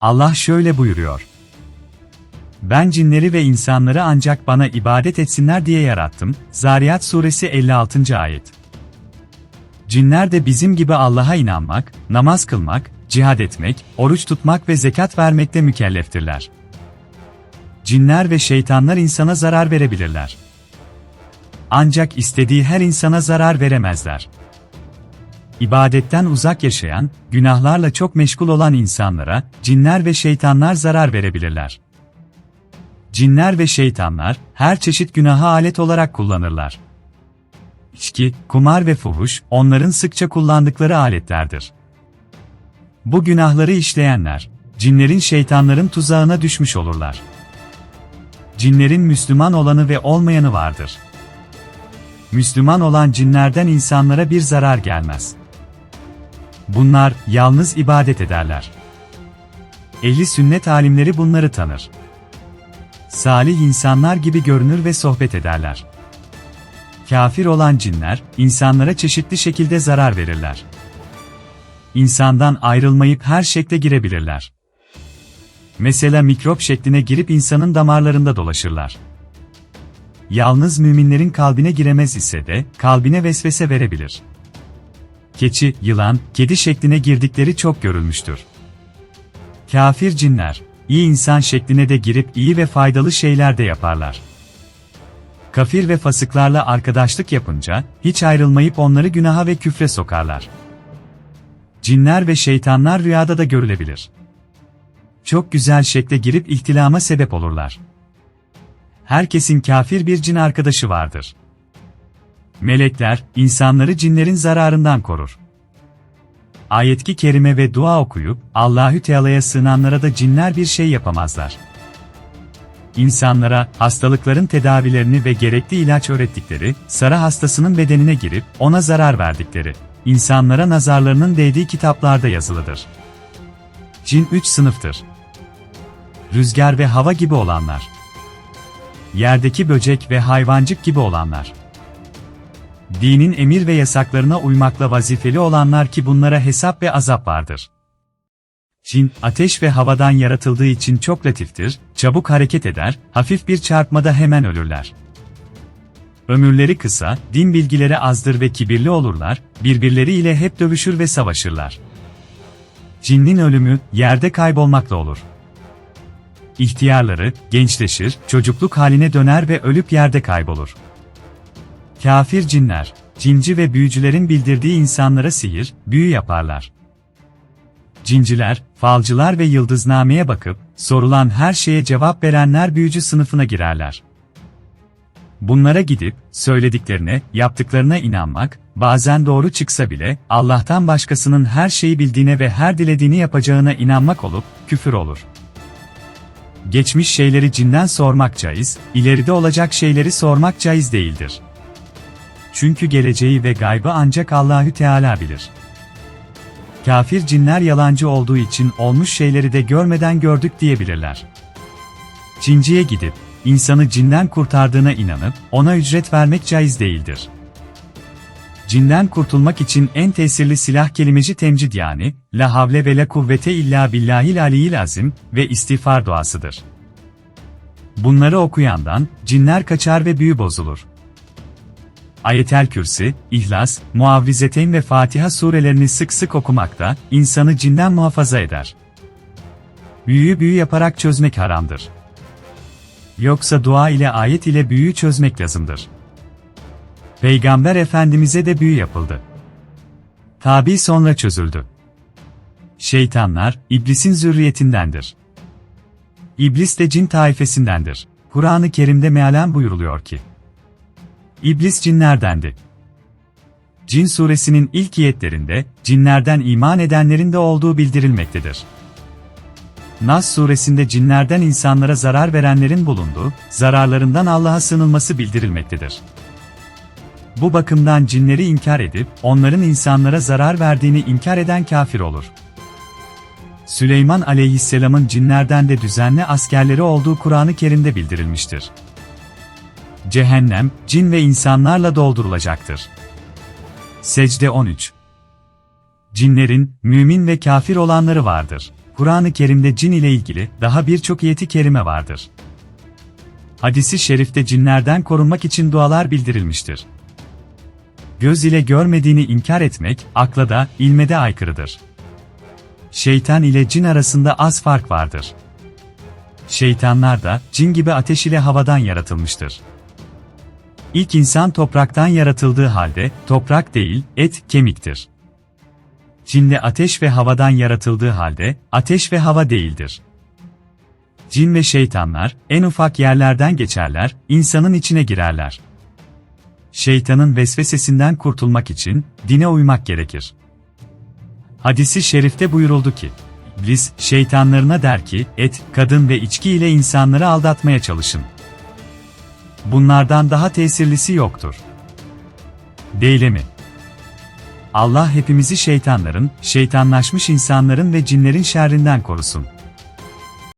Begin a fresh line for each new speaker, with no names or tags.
Allah şöyle buyuruyor. Ben cinleri ve insanları ancak bana ibadet etsinler diye yarattım. Zariyat suresi 56. ayet. Cinler de bizim gibi Allah'a inanmak, namaz kılmak, cihad etmek, oruç tutmak ve zekat vermekle mükelleftirler. Cinler ve şeytanlar insana zarar verebilirler. Ancak istediği her insana zarar veremezler. İbadetten uzak yaşayan, günahlarla çok meşgul olan insanlara, cinler ve şeytanlar zarar verebilirler. Cinler ve şeytanlar, her çeşit günaha alet olarak kullanırlar. İçki, kumar ve fuhuş, onların sıkça kullandıkları aletlerdir. Bu günahları işleyenler, cinlerin şeytanların tuzağına düşmüş olurlar. Cinlerin Müslüman olanı ve olmayanı vardır. Müslüman olan cinlerden insanlara bir zarar gelmez. Bunlar yalnız ibadet ederler. Ehli sünnet alimleri bunları tanır. Salih insanlar gibi görünür ve sohbet ederler. Kafir olan cinler, insanlara çeşitli şekilde zarar verirler. İnsandan ayrılmayıp her şekle girebilirler. Mesela mikrop şekline girip insanın damarlarında dolaşırlar. Yalnız müminlerin kalbine giremez ise de, kalbine vesvese verebilir. Keçi, yılan, kedi şekline girdikleri çok görülmüştür. Kafir cinler, iyi insan şekline de girip iyi ve faydalı şeyler de yaparlar. Kafir ve fasıklarla arkadaşlık yapınca, hiç ayrılmayıp onları günaha ve küfre sokarlar. Cinler ve şeytanlar rüyada da görülebilir. Çok güzel şekle girip ihtilama sebep olurlar. Herkesin kafir bir cin arkadaşı vardır. Melekler, insanları cinlerin zararından korur. Ayetki kerime ve dua okuyup, Allahü Teala'ya sığınanlara da cinler bir şey yapamazlar. İnsanlara, hastalıkların tedavilerini ve gerekli ilaç öğrettikleri, Sara hastasının bedenine girip, ona zarar verdikleri, insanlara nazarlarının değdiği kitaplarda yazılıdır. Cin üç sınıftır. Rüzgar ve hava gibi olanlar. Yerdeki böcek ve hayvancık gibi olanlar. Dinin emir ve yasaklarına uymakla vazifeli olanlar ki bunlara hesap ve azap vardır. Cin, ateş ve havadan yaratıldığı için çok latiftir, çabuk hareket eder, hafif bir çarpmada hemen ölürler. Ömürleri kısa, din bilgileri azdır ve kibirli olurlar, birbirleriyle hep dövüşür ve savaşırlar. Cinnin ölümü, yerde kaybolmakla olur. İhtiyarları, gençleşir, çocukluk haline döner ve ölüp yerde kaybolur. Kafir cinler, cinci ve büyücülerin bildirdiği insanlara sihir, büyü yaparlar. Cinciler, falcılar ve yıldıznameye bakıp, sorulan her şeye cevap verenler büyücü sınıfına girerler. Bunlara gidip, söylediklerine, yaptıklarına inanmak, bazen doğru çıksa bile, Allah'tan başkasının her şeyi bildiğine ve her dilediğini yapacağına inanmak olup, küfür olur. Geçmiş şeyleri cinden sormak caiz, ileride olacak şeyleri sormak caiz değildir. Çünkü geleceği ve gaybı ancak Allahü Teala bilir. Kafir cinler yalancı olduğu için olmuş şeyleri de görmeden gördük diyebilirler. Cinciye gidip, insanı cinden kurtardığına inanıp, ona ücret vermek caiz değildir. Cinden kurtulmak için en tesirli silah kelimeci temcid yani, la havle ve la kuvvete illa billahil aliyil azim ve istiğfar duasıdır. Bunları okuyandan, cinler kaçar ve büyü bozulur. Ayetel Kürsi, İhlas, Muavvizeteyn ve Fatiha surelerini sık sık okumakta, insanı cinden muhafaza eder. Büyüyü büyü yaparak çözmek haramdır. Yoksa dua ile ayet ile büyüyü çözmek lazımdır. Peygamber Efendimiz'e de büyü yapıldı. Tabi sonra çözüldü. Şeytanlar, iblisin zürriyetindendir. İblis de cin taifesindendir. Kur'an-ı Kerim'de mealen buyuruluyor ki, İblis cinlerdendi. Cin suresinin ilk ayetlerinde, cinlerden iman edenlerin de olduğu bildirilmektedir. Nas suresinde cinlerden insanlara zarar verenlerin bulunduğu, zararlarından Allah'a sığınılması bildirilmektedir. Bu bakımdan cinleri inkar edip, onların insanlara zarar verdiğini inkar eden kafir olur. Süleyman aleyhisselamın cinlerden de düzenli askerleri olduğu Kur'an-ı Kerim'de bildirilmiştir. Cehennem, cin ve insanlarla doldurulacaktır. Secde 13 Cinlerin, mümin ve kafir olanları vardır. Kur'an-ı Kerim'de cin ile ilgili daha birçok ayeti kerime vardır. Hadisi şerifte cinlerden korunmak için dualar bildirilmiştir. Göz ile görmediğini inkar etmek, akla da, ilme de aykırıdır. Şeytan ile cin arasında az fark vardır. Şeytanlar da, cin gibi ateş ile havadan yaratılmıştır. İlk insan topraktan yaratıldığı halde, toprak değil, et, kemiktir. Cin de ateş ve havadan yaratıldığı halde, ateş ve hava değildir. Cin ve şeytanlar, en ufak yerlerden geçerler, insanın içine girerler. Şeytanın vesvesesinden kurtulmak için, dine uymak gerekir. Hadisi şerifte buyuruldu ki, İblis, şeytanlarına der ki, et, kadın ve içki ile insanları aldatmaya çalışın. Bunlardan daha tesirlisi yoktur. Değil mi? Allah hepimizi şeytanların, şeytanlaşmış insanların ve cinlerin şerrinden korusun.